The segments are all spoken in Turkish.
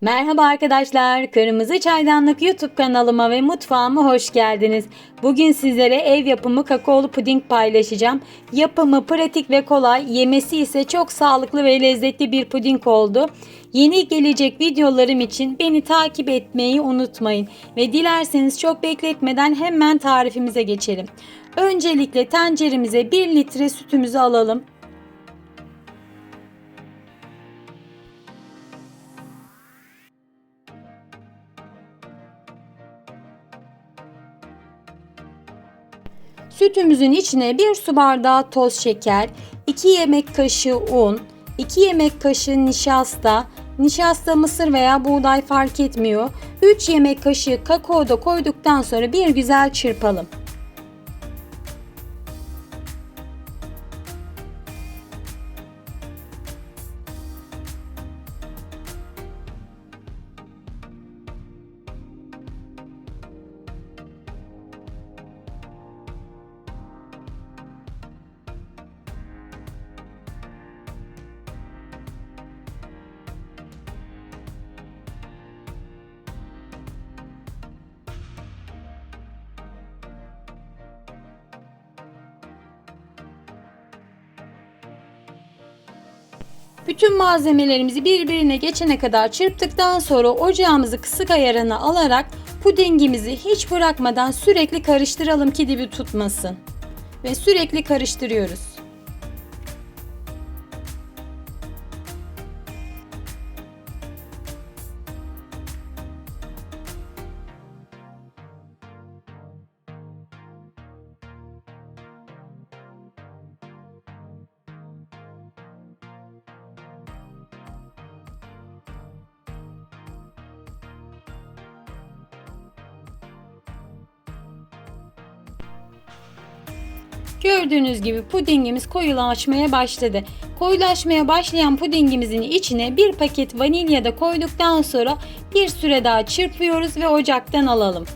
Merhaba arkadaşlar, Kırmızı Çaydanlık YouTube kanalıma ve mutfağıma hoş geldiniz. Bugün sizlere ev yapımı kakaolu puding paylaşacağım. Yapımı pratik ve kolay, yemesi ise çok sağlıklı ve lezzetli bir puding oldu. Yeni gelecek videolarım için beni takip etmeyi unutmayın ve dilerseniz çok bekletmeden hemen tarifimize geçelim. Öncelikle tenceremize 1 litre sütümüzü alalım. Sütümüzün içine 1 su bardağı toz şeker, 2 yemek kaşığı un, 2 yemek kaşığı nişasta, nişasta mısır veya buğday fark etmiyor. 3 yemek kaşığı kakao da koyduktan sonra bir güzel çırpalım. Bütün malzemelerimizi birbirine geçene kadar çırptıktan sonra ocağımızı kısık ayarına alarak pudingimizi hiç bırakmadan sürekli karıştıralım ki dibi tutmasın. Ve sürekli karıştırıyoruz. Gördüğünüz gibi pudingimiz koyulaşmaya başladı. Koyulaşmaya başlayan pudingimizin içine bir paket vanilya da koyduktan sonra bir süre daha çırpıyoruz ve ocaktan alalım.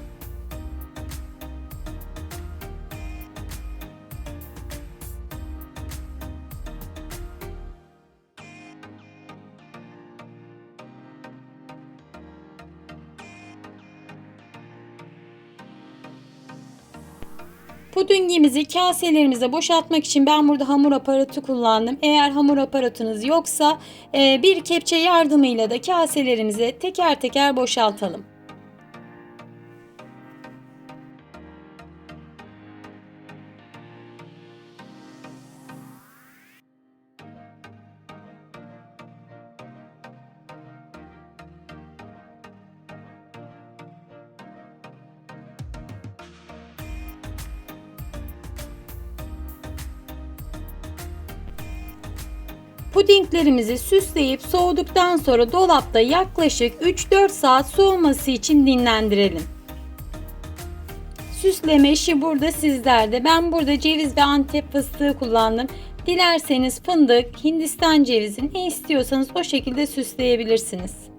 Pudingimizi kaselerimize boşaltmak için ben burada hamur aparatı kullandım. Eğer hamur aparatınız yoksa e, bir kepçe yardımıyla da kaselerimize teker teker boşaltalım. Pudinglerimizi süsleyip soğuduktan sonra dolapta yaklaşık 3-4 saat soğuması için dinlendirelim. Süsleme işi burada sizlerde. Ben burada ceviz ve antep fıstığı kullandım. Dilerseniz fındık, hindistan cevizi ne istiyorsanız o şekilde süsleyebilirsiniz.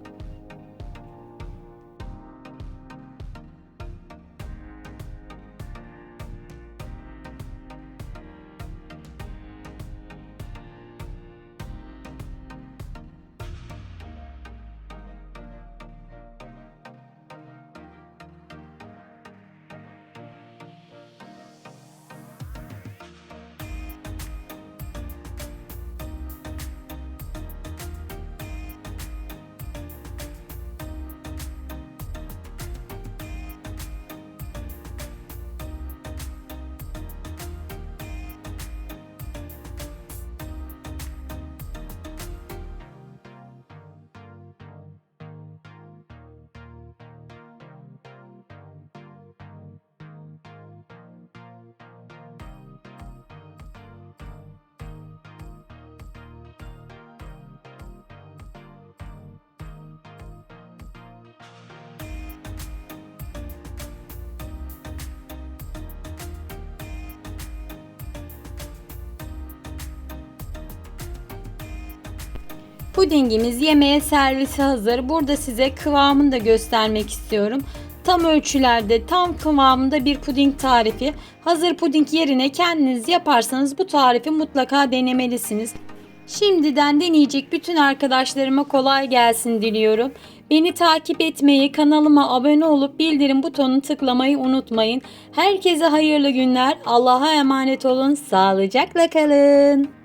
Pudingimiz yemeğe servisi hazır. Burada size kıvamını da göstermek istiyorum. Tam ölçülerde, tam kıvamında bir puding tarifi. Hazır puding yerine kendiniz yaparsanız bu tarifi mutlaka denemelisiniz. Şimdiden deneyecek bütün arkadaşlarıma kolay gelsin diliyorum. Beni takip etmeyi, kanalıma abone olup bildirim butonunu tıklamayı unutmayın. Herkese hayırlı günler. Allah'a emanet olun. Sağlıcakla kalın.